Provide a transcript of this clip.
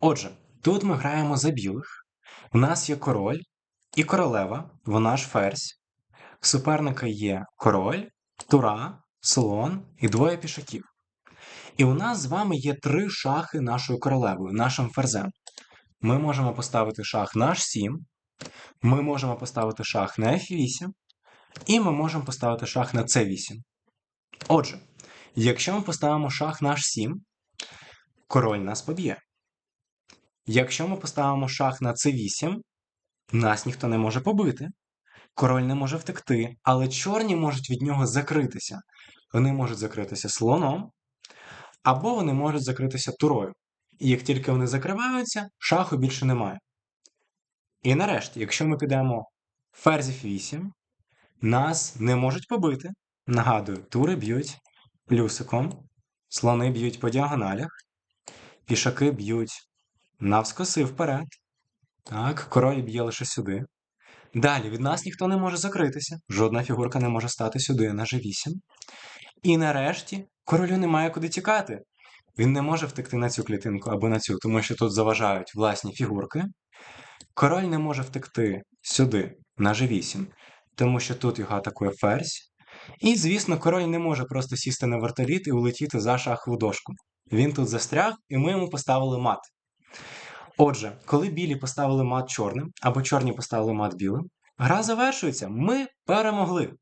Отже, тут ми граємо за білих. У нас є король і королева, вона ж ферзь. В суперника є король, тура, слон і двоє пішаків. І у нас з вами є три шахи нашою королевою, нашим ферзем. Ми можемо поставити шах на h7, ми можемо поставити шах на f8, і ми можемо поставити шах на c8. Отже, якщо ми поставимо шах на h7, король нас поб'є. Якщо ми поставимо шах на c8, нас ніхто не може побити. Король не може втекти, але чорні можуть від нього закритися. Вони можуть закритися слоном, або вони можуть закритися турою. І як тільки вони закриваються, шаху більше немає. І нарешті, якщо ми підемо ферзь 8, нас не можуть побити. Нагадую, тури б'ють плюсиком, слони б'ють по діагоналях, пішаки б'ють навскоси вперед. Так, король б'є лише сюди. Далі від нас ніхто не може закритися, жодна фігурка не може стати сюди на G8. І нарешті королю немає куди тікати. Він не може втекти на цю клітинку або на цю, тому що тут заважають власні фігурки. Король не може втекти сюди, на G8, тому що тут його атакує ферзь. І, звісно, король не може просто сісти на вертоліт і улетіти за шахову дошку. Він тут застряг, і ми йому поставили мат. Отже, коли білі поставили мат чорним, або чорні поставили мат білим, гра завершується. Ми перемогли.